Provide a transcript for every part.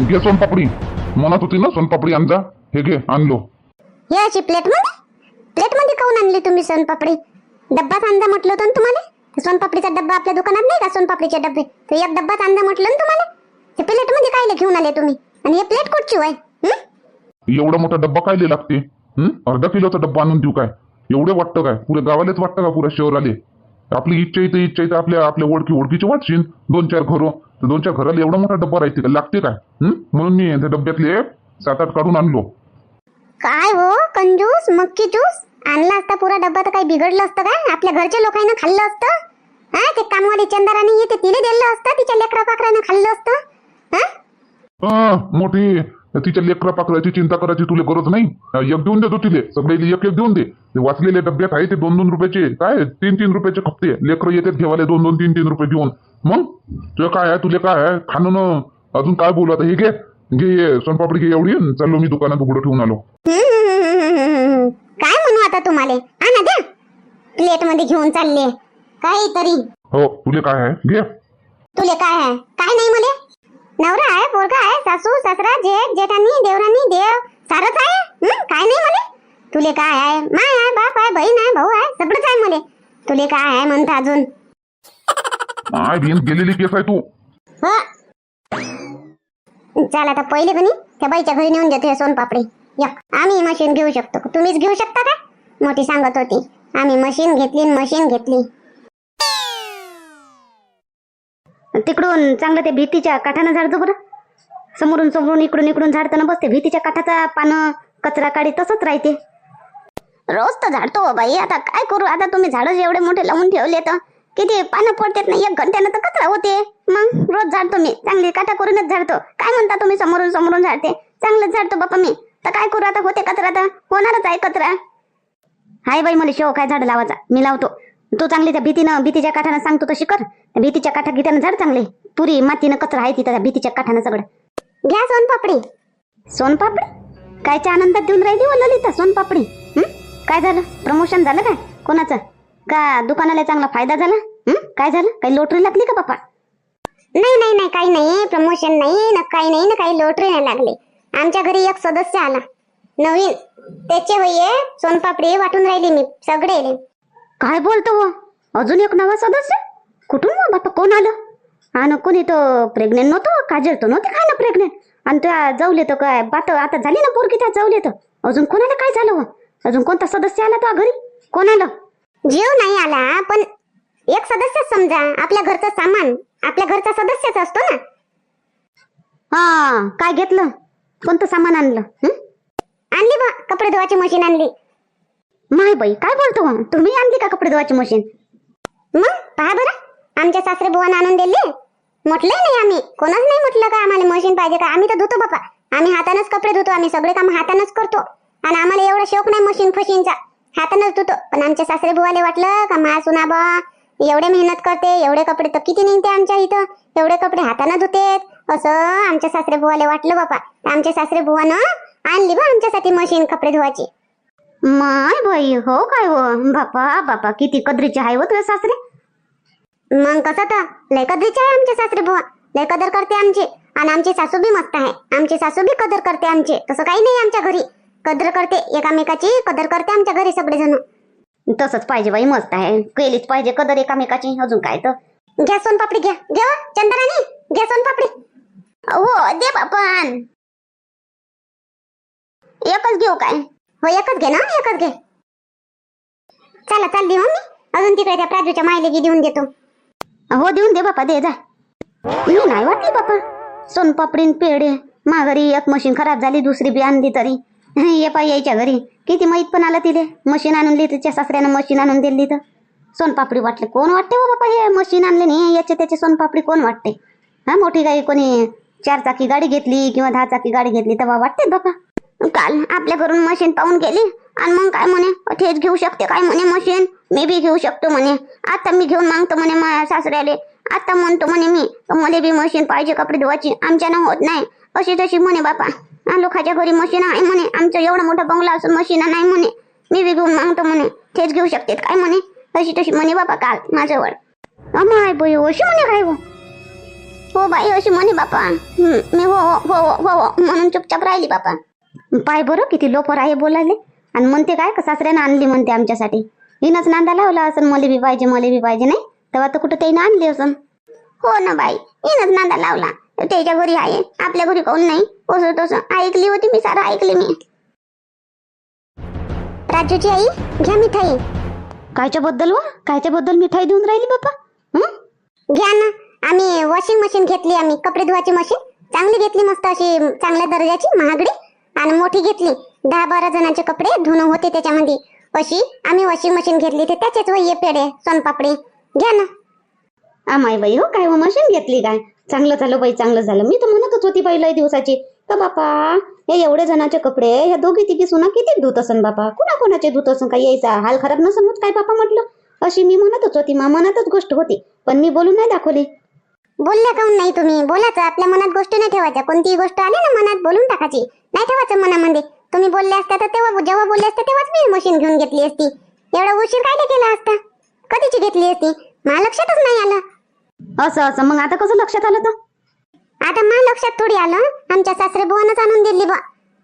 घे सोनपापडी. म्हणत होती ना सोनपापडी आणजा. हे घे आणलो. हे अशी प्लेटमध्ये? प्लेटमध्ये काऊन आणली तुम्ही सोनपापडी? डब्बा आणजा म्हटलं होतं ना तुम्हाला? सोनपापडीचा डब्बा आपल्या दुकानात नाही का सोनपापडीचे डब्बे? तर एक डब्बाच आणजा म्हटलं ना तुम्हाला? हे प्लेटमध्ये काय घेऊन आले तुम्ही? आणि हे प्लेट कुठची होय? एवढा मोठा डब्बा काय लागते? अर्धा किलोचा डब्बा आणून देऊ काय? एवढे वाटतं काय? पुऱ्या गावालाच वाटतं का पुऱ्या शहराले? आपली इच्छा इथे इच्छा इथे आपल्या आपल्या ओळखी ओळखीचे वाटशील दोन चार घरं. तर दोन चार घराला एवढा मोठा डब्बा राहते का? लागते काय? हं? म्हणून मी त्या डब्यातले सात आठ काढून आणलो. काय हो? कंजूस मक्की ज्यूस? आणला असता पुरा डब्बा तर काही बिघडलं असतं का आपल्या घरच्या लोकांना खाल्लं असतं? हा? ते कामवाली चंदराने येते तिने दिलं असतं तिच्या लेकरा पाकरानं खाल्लं असतं? हा? अं, मोठी तिच्या लेकरा पाकराची चिंता करायची तुला गरज नाही? एक देऊन देतो तिले सगळे एक एक देऊन दे. ते वाचलेले डब्यात आहे ते दोन दोन रुपयाचे काय? तीन तीन रुपयाचे खपते. लेकरं येतात घेवाले दोन दोन तीन तीन रुपये घेऊन. मग? तुझं काय आहे? तुला काय आहे? खाणं न अजून काय बोलू? आता हे घे. घे ये. सोनपापडी घे एवढी चाललो मी दुकानात उघडं ठेवून आलो. हम्म. काय म्हणू आता तुम्हाला? आणा द्या. प्लेटमध्ये घेऊन चालले. काहीतरी. हो तुले काय आहे? घे. तुले काय आहे? काय नाही मले? नवरा आहे पोरगा आहे सासू सासरा जेठ जेठानी देवरानी देव सारच आहे? हं? काय नाही मले? तुले काय आहे? माय आहे बाप आहे बहीण आहे भाऊ आहे सगळंच आहे मले. तुले काय आहे म्हणता अजून? माय बिन गेलेली केस आहे तू. चाल आता पहिले कनी त्या बाईच्या घरी नेऊन देते सोन पापडी आम्ही मशीन घेऊ शकतो. तुम्हीच घेऊ शकता का? मोठी सांगत होती. आम्ही मशीन घेतली मशीन घेतली. तिकडून चांगलं ते भीतीच्या काठानं झाडतो बरं. समोरून समोरून इकडून इकडून झाडताना बसते. भीतीच्या काठाचा पानं कचरा काढी तसंच राहते. रोज तर झाडतो हो बाई. आता काय करू? आता तुम्ही झाडं एवढे मोठे लावून ठेवले तर किती पानं पडतात ना एक घंट्यानं तर कचरा होते. मग रोज झाडतो मी चांगली काटा करूनच झाडतो. काय म्हणता तुम्ही समोरून समोरून झाडते? चांगलंच झाडतो बापा मी. तर काय करू आता? होते कचरा तर? होणारच आहे कचरा. हाय बाई मला शेव काय झाड लावायचा? मी लावतो. तू चांगली त्या भीतीनं भीतीच्या काठानं सांगतो तशी कर. भीतीच्या काठा गिटानं झाड चांगले. पुरी मातीनं कचरा आहे तिथं त्या भीतीच्या काठानं सगळं. घ्या सोनपापडी सोनपापडी कायच्या आनंदात देऊन राहिली हो ललिता सोनपापडी? काय झालं? प्रमोशन झालं काय? कोणाचं? का दुकानाला चांगला फायदा झाला? हं? काय झालं? काही लोटरी लागली का बापा नाही नाही नाही काही नाही. प्रमोशन नाही ना काही नाही ना काही लोटरी नाही लागले. आमच्या घरी एक सदस्य आला. नवीन. त्याचे होये सोनपापडी वाटून राहिली मी सगळे. काय बोलतो हो अजून एक नवा सदस्य? कुठून हो बापा? कोण आलं? आणि कोणी तो प्रेग्नेंट नव्हतं काजल तो नव्हते काय ना प्रेग्नेंट आणि त्या जाऊले तर काय? बात आता झाली ना पोरगी त्या जाऊले तर? अजून कोणाला काय झालं हो अजून कोणता सदस्य आला तो घरी? कोण आलं? जीव नाही आला पण एक सदस्य समजा आपल्या घरचं सामान आपल्या घरचा सदस्यच असतो ना? हा काय घेतलं? कोणतं सामान आणलं? आणली बा कपडे धुवायची मशीन आणली. माय बाई काय बोलतो हो? तुम्ही आणली का कपडे धुवायची मशीन मग पहा बरं. आमच्या सासरे बुवानं आणून दिले. म्हटलंय नाही आम्ही. कोणच नाही म्हटलं का आम्हाला मशीन पाहिजे का? आम्ही तर धुतो बापा आम्ही हातानच कपडे धुतो आम्ही सगळे काम हातानच करतो. आणि आम्हाला एवढा शौक नाही मशीन फशीनचा हातानच धुतो पण आमच्या सासरे बुवाले वाटलं का मा सुना बा एवढे मेहनत करते एवढे कपडे तर किती निघते आमच्या इथं? एवढे कपडे हातानं धुतेत. असं आमच्या सासरे बुवाले वाटलं बापा आमच्या सासरे बुवानं आणली बा आमच्यासाठी मशीन कपडे धुवायची. माय बाई हो काय हो? बापा बापा किती कदरीचे आहे हो तुझे सासरे? मग कसं तर? लय कदरीचे आहे आमचे सासरे बुवा. लय कदर करते आमची. आणि आमची सासू बी मस्त आहे. आमची सासू बी कदर करते आमची. तसं काही नाही आमच्या घरी. कदर करते एकामेकाची कदर करते आमच्या घरी सगळेजण. तसंच पाहिजे बाई मस्त आहे. केलीच पाहिजे कदर एकामेकाची अजून काय तर. घ्या सोनपापडी घ्या. घ्या हो, चंद्राणी घ्या सोनपापडी. हो दे बापन एकच घेऊ काय? हो एकच घे ना एकच घे. चला चाल देऊ मी अजून तिकडे त्या प्राजूच्या मायलेगी देऊन देतो. हो देऊन दे बापा दे जा. मी नाही वाटली बापा. सोनपापडीन पेढे. माघारी एक मशीन खराब झाली दुसरी बी आणली तरी. ये पाय यायच्या घरी. किती माहीत पण आलं तिथे मशीन आणून दिली तिच्या सासऱ्यानं मशीन आणून दिली तर सोनपापडी वाटले. कोण वाटते हो बापा हे मशीन आणले नाही? याचे त्याचे सोनपापडी कोण वाटते? हा मोठी गाई कोणी चार चाकी गाडी घेतली किंवा दहा चाकी गाडी घेतली तेव्हा वाटते बापा काल आपल्या घरून मशीन पाहून गेली. आणि मग काय म्हणे? तेच घेऊ शकते काय म्हणे मशीन मी बी घेऊ शकतो म्हणे. आता मी घेऊन मागतो म्हणे माझ्या सासऱ्याले. आता म्हणतो म्हणे मी मला बी मशीन पाहिजे कपडे धुवायची. आमच्यानं होत नाही. अशी तशी म्हणे बापा. लोकांच्या घरी मशीन आहे म्हणे. आमचं एवढा मोठा बंगला असून मशीन नाही म्हणे. मी बी घेऊन मागतो म्हणे. तेच घेऊ शकते काय म्हणे? अशी तशी म्हणे बापा काल माझ्यावर. माय बाई अशी म्हणे काय हो? हो बाई अशी म्हणे बापा. मी हो, हो हो हो हो म्हणून चुपचाप राहिली बापा. पाय बरं किती लोपर आहे बोलायले. आणि म्हणते काय का सासऱ्यानं आणली म्हणते आमच्यासाठी. हिनच नांदा लावला असं मले बी पाहिजे मले बी पाहिजे नाही? तेव्हा तर कुठं त्यानं आणली असं हो ना बाई हिनच नांदा लावला. त्याच्या घरी आहे. आपल्या घरी कोण नाही. असं तसं. ऐकली होती मी सारं ऐकली मी. राजूची आई घ्या मिठाई. कायच्या बद्दल वा? कायच्या बद्दल मिठाई देऊन राहिली बापा? हं? घ्या ना. आम्ही वॉशिंग मशीन घेतली आम्ही. कपडे धुवायची मशीन चांगली घेतली मस्त अशी चांगल्या दर्जाची महागडी. आणि मोठी घेतली. दहा बारा जणांचे कपडे धुणं होते त्याच्यामध्ये. अशी आम्ही वॉशिंग मशीन घेतली ते त्याचेच वय पेढे सोनपापडी. घ्या ना. आमाय बाई हो काय हो मशीन घेतली काय? चांगलं झालं बाई चांगलं झालं. मी तर म्हणतच होती बाई लय दिवसाची तर बापा हे एवढे जणांचे कपडे ह्या दोघी तिघी सुना किती धुत असन बापा? कुणा कोणाचे धुत असन काय यायचा? हाल खराब नसन होत काय बापा म्हटलं? अशी मी म्हणतच होती मा मनातच गोष्ट होती पण मी बोलून नाही दाखवली. बोलल्या काऊन नाही तुम्ही? बोलायचं आपल्या मनात गोष्ट नाही ठेवायच्या. कोणतीही गोष्ट आली ना मनात बोलून टाकायची. नाही ठेवायचं मनामध्ये. तुम्ही बोलले असता तर तेव्हा जेव्हा बोलले असते तेव्हाच मी मशीन घेऊन घेतली असती. एवढा उशीर काय केला असता? कधीची घेतली असती? मला लक्षातच नाही आलं. असं असं. मग आता कसं लक्षात आलं तर? आता मला लक्षात थोडी आलं. आमच्या सासरे बुवानच आणून दिली बा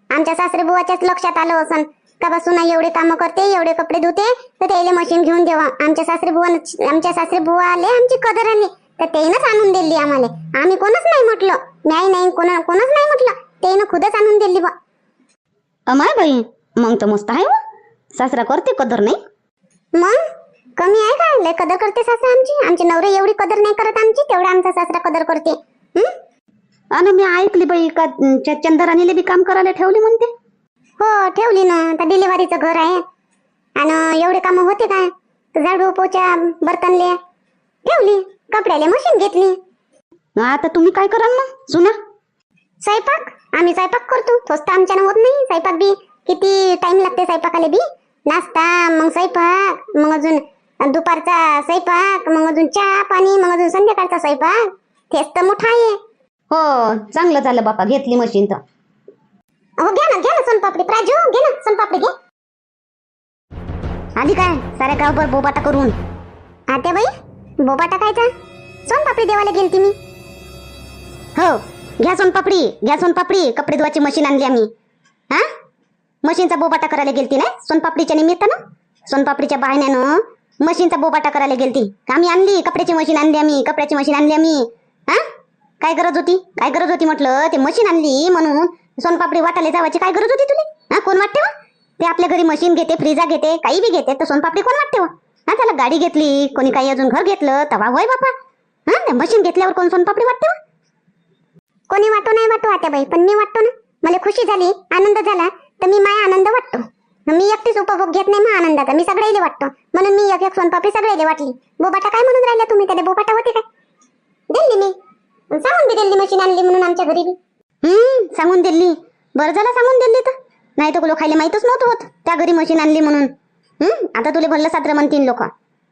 आमच्या सासरे बुवाच्याच लक्षात आलं असन. का बा सुना एवढे कामं करते एवढे कपडे धुते तर त्याला मशीन घेऊन देवा. आमच्या सासरे बुवा आमच्या सासरे बुवा आले आमची कदर आली तर त्यानंच आणून दिली आम्हाला. आम्ही कोणच नाही म्हटलं. न्याय नाही कोणा कोणच नाही म्हटलं. त्यानं खुदच आणून दिली बा अमाय बाई मग तर मस्त आहे. सासरा करते कदर नाही? मग? कमी आहे का? लय कदर करते सासरा आमची. आमचे नवरे एवढी कदर नाही करत आमची तेवढा आमचा सासरा कदर करते. हं? मी ऐकली बाई का च- चंद्राणीले बी काम करायला ठेवली म्हणते? हो ठेवली ना. आता डिलिव्हरीचं घर आहे. आणि एवढे कामं होते काय? तर झाडू पोचा बर्तनले. ठेवली. कपड्याले मशीन घेतली. आता तुम्ही काय कराल मग सुना स्वयंपाक? आम्ही स्वयंपाक करतो. तोच तर आमच्यानं होत नाही. स्वयंपाक बी किती टाइम लागते स्वयंपाकाला बी? नाश्ता मग स्वयंपाक मग अजून दुपारचा स्वयंपाक मग अजून चहा पाणी मग अजून संध्याकाळचा स्वयंपाक. तेच तर मोठा आहे. हो चांगलं झालं बापा घेतली मशीन तर. हो घ्या ना घ्या ना सोनपापडी. प्राजू घे ना सोनपापडी घे. आली काय? साऱ्या गावभर बोबाटा करून. आता बाई बोबा टाकायचा सोनपापडी देवाला गेलती मी. हो घ्या सोनपापडी घ्या सोनपापडी. कपडे धुवायची मशीन आणली आम्ही. हा? मशीनचा बोबाटा करायला गेलती ना? सोनपापडीच्या निमित्तानं? सोनपापडीच्या बायण्यानं मशीनचा बोबाटा करायला गेलती. आम्ही आणली? कपड्याची मशीन आणली आम्ही. कपड्याची मशीन आणली आम्ही. हा? काय गरज होती? काय गरज होती म्हटलं? ते मशीन आणली म्हणून सोनपापडी वाटायला जावायची काय गरज होती तुला? हा? कोण वाटते ते आपल्या घरी मशीन घेते फ्रीजा घेते काही बी घेते. तर सोनपापडी कोण वाटते हा त्याला गाडी घेतली कोणी काही अजून घर घेतलं तवा होय बापा. हा मशीन घेतल्यावर कोण सोनपापडी वाटते कोणी वाटो नाही वाटो आता बाई पण मी वाटतो ना. मला खुशी झाली आनंद झाला तर मी माया आनंद वाटतो. मी एकटीच उपभोग घेत नाही मग आनंदाचा. मी सगळ्याला वाटतो. म्हणून मी एक एक सोनपापडी सगळ्याला वाटली. बोबाटा काय म्हणून राहिला तुम्ही? त्याला बोबाटा होते काय? दिल्ली मी. सांगून बी दिल्ली मशीन आणली म्हणून आमच्या घरी बी. हम्म सांगून दिली बरं झालं सांगून दिल्ली तर. नाही तर लोकायला माहीतच नव्हतं होत त्या घरी मशीन आणली म्हणून. हम्म आता तुले भरलं सात्र म्हणतील लोक.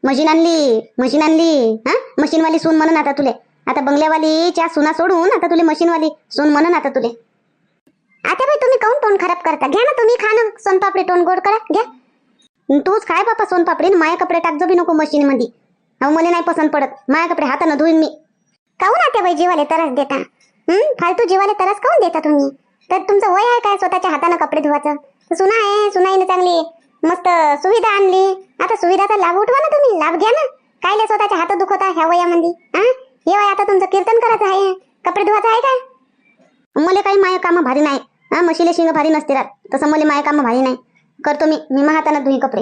मशीन आणली मशीन आणली हा? मशीनवाली सून म्हणून आता तुले. आता बंगल्यावाली च्या सुना सोडून आता तुले मशीनवाली सून म्हणून आता तुले. आता बाई तुम्ही काऊन तोंड खराब करता? घ्या ना तुम्ही खा ना सोनपापडी तोंड गोड करा. घ्या. तूच खाय बापा सोनपापडी माया कपडे टाकजो बी नको मशीन मध्ये अहो मला नाही पसंत पडत. माया कपडे हातानं धुईन मी. काऊन आता बाई जीवाले तरस देता? हम्म फालतू जीवाले तरस काऊन देता तुम्ही? तर तुमचं वय आहे काय स्वतःच्या हातानं कपडे धुवायचं सुना आहे सुनाईनं चांगली मस्त सुविधा आणली. आता सुविधाचा लाभ उठवा ना तुम्ही. लाभ घ्या ना. कायले स्वतःच्या हात दुखवता ह्या वयामध्ये हा हे वय आता तुमचं कीर्तन करायचं आहे. कपडे धुवायचं आहे काय मला काही माय कामं भारी नाही. हा मशीले शिंग भारी नसते रात. तसं मला माय काम भारी नाही. करतो मी मी मा धुई कपडे.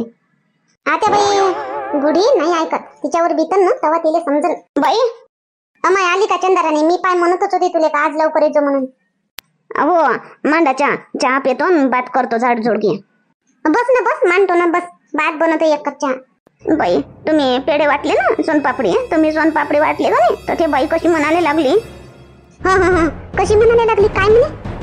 आता बाई गुढी नाही ऐकत. तिच्यावर बीतन ना तेव्हा तिला समजल. बाई अमाय आली का चंदाराने? मी पाय म्हणतच होती तुले का आज लवकर येतो म्हणून. हो मांडाच्या चहा पितो न बात करतो झाड झोडकी. बस ना बस मानतो ना बस. बात बनवतो एक कप चहा. बाई तुम्ही पेढे वाटले ना सोनपापडी? तुम्ही सोनपापडी वाटले का नाही? तर ते बाई कशी म्हणायला लागली? हा हा हा. कशी म्हणायला लागली? काय म्हणे?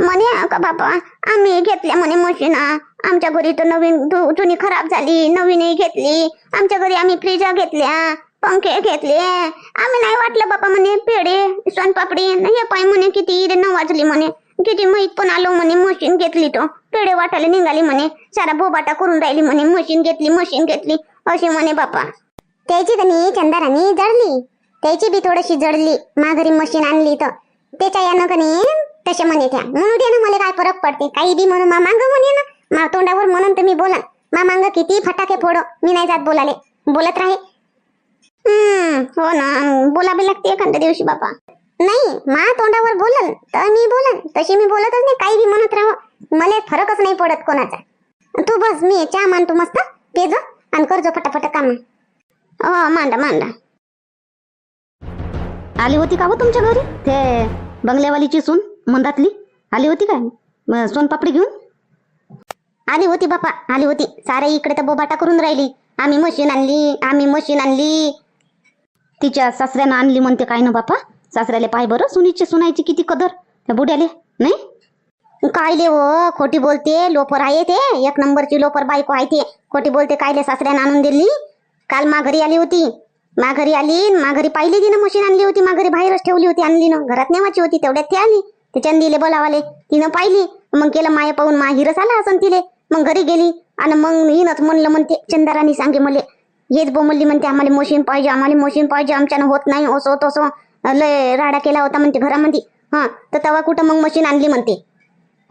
म्हणे का बाबा आम्ही घेतल्या म्हणे मशीन. आमच्या घरी तर नवीन जुनी खराब झाली नवीनही घेतली. आमच्या घरी आम्ही फ्रीजा घेतल्या पंखे घेतले. आम्ही नाही वाटलं बाबा म्हणे पेढे सोनपापडी हे पाय म्हणे किती रे न वाजली म्हणे. किती माहीत पण आलो म्हणे मशीन घेतली तो. पेढे वाटायला निघाली म्हणे. सारा बोबाटा करून राहिली म्हणे मशीन घेतली मशीन घेतली. असे म्हणे बापा. त्याची कनी चंदारानी जळली. त्याची बी थोडीशी जडली माघरी मशीन आणली तर. त्याच्या यानं का तसे म्हणे त्या म्हणू दे ना मला काय फरक पडते? काही बी म्हणून मा मांग म्हणे ना. मा तोंडावर म्हणून तुम्ही बोला. मा मांग किती फटाके फोडो. मी नाही जात बोलाले बोलत राहे. हम्म हो ना. बोलावे लागते एखाद्या दिवशी बापा. नाही मा तोंडावर बोलन तर मी बोलन. तशी मी बोलतच नाही काही बी म्हणत राहो. मला फरकच नाही पडत कोणाचा. तू बस मी चहा तू मस्त. पेज आणि करजो फटाफट काम. हो मांडा मांडा. आली होती का हो तुमच्या घरी? ते बंगल्यावालीची सून? मंदातली? आली होती काय? सोनपापडी घेऊन? आली होती बापा आली होती. सारे इकडे तर बोबाटा करून राहिली. आम्ही मशीन आणली आम्ही मशीन आणली. तिच्या सासऱ्यानं आणली म्हणते काय ना बापा? सासऱ्याला पाय बरं सुनीची सुनायची किती कदर? त्या बुड्याले नाही? कायले हो खोटी बोलते लोपर आहे ते. एक नंबरची लोपर बायको आहे ते. खोटी बोलते कायले सासऱ्यानं आणून दिली? काल माघरी आली होती. माघरी आली माघरी पाहिली तिनं मशीन आणली होती. माघरी बाहेरच ठेवली होती आणली ना. घरात नेवाची होती तेवढ्यात ती आली. ते चंदीले बोलावाले तिनं पाहिली मग केलं माया पाहून मा हिरस आला असं तिले. मग घरी गेली आणि मग हिनच म्हणलं म्हणते चंदारानी सांगे मले हेच बोमल्ली म्हणते आम्हाला मशीन पाहिजे आम्हाला मशीन पाहिजे आमच्यानं होत नाही असो तसं. लय राडा केला होता म्हणते घरामध्ये हा तर तेव्हा कुठं मग मशीन आणली म्हणते.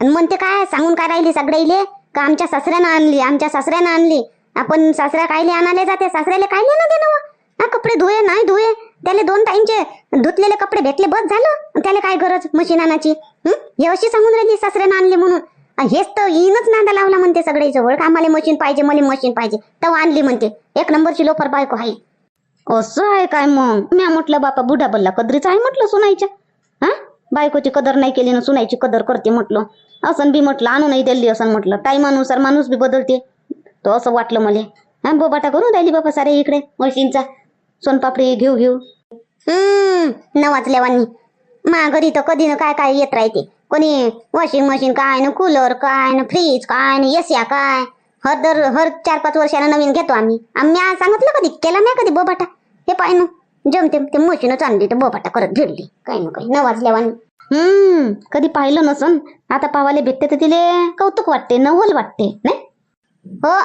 आणि म्हणते काय सांगून काय राहिली सगळ्याइले? का आमच्या सासऱ्यानं आणली आमच्या सासऱ्यानं आणली. आपण सासऱ्या कायले आणायला जाते सासऱ्याला कायले ना देणं? ना कपडे धुये नाही धुये. त्याला दोन टाइमचे धुतलेले कपडे भेटले बस झालं. त्याला काय गरज? मशीन आणायची. हं? हे अशी सांगून राहिली सासऱ्यानं आणले म्हणून. हेच तर येईनच नांदा लावला म्हणते सगळे जवळ. का आम्हाला मशीन पाहिजे मला मशीन पाहिजे? तेव्हा आणली म्हणते. एक नंबरची लोफर बायको आहे. असं आहे काय मग? मी म्हटलं बापा बुढा बल्ला कदरीचा आहे म्हटलं सुनायच्या हा? बायकोची कदर नाही केली ना सुनायची कदर करते म्हटलं. असं बी म्हटलं आणू नाही दिली असं म्हटलं. टाईमानुसार माणूस बी बदलते. तो असं वाटलं मला. हा बोबाटा करून राहिली बापा सारे इकडे मशीनचा. सोनपापडी घेऊ घेऊ. हम्म नवाजल्यावानी मा घरी तर कधी न काय काय येत राहते? कोणी वॉशिंग मशीन काय न कूलर काय न फ्रीज काय न एसिया काय? हर दर हर चार पाच वर्षाला नवीन घेतो आम्ही. आम्ही आज सांगितलं कधी? केला नाही कधी बोबाटा? हे पाय ना. जमते ते मशीनच आणली तर बोबाटा करत भिडली. काही ना काही नवाजल्यावानी हम्म कधी पाहिलं नसन. आता पावाले भेटते तर तिले कौतुक वाटते नवल वाटते नाही? हो.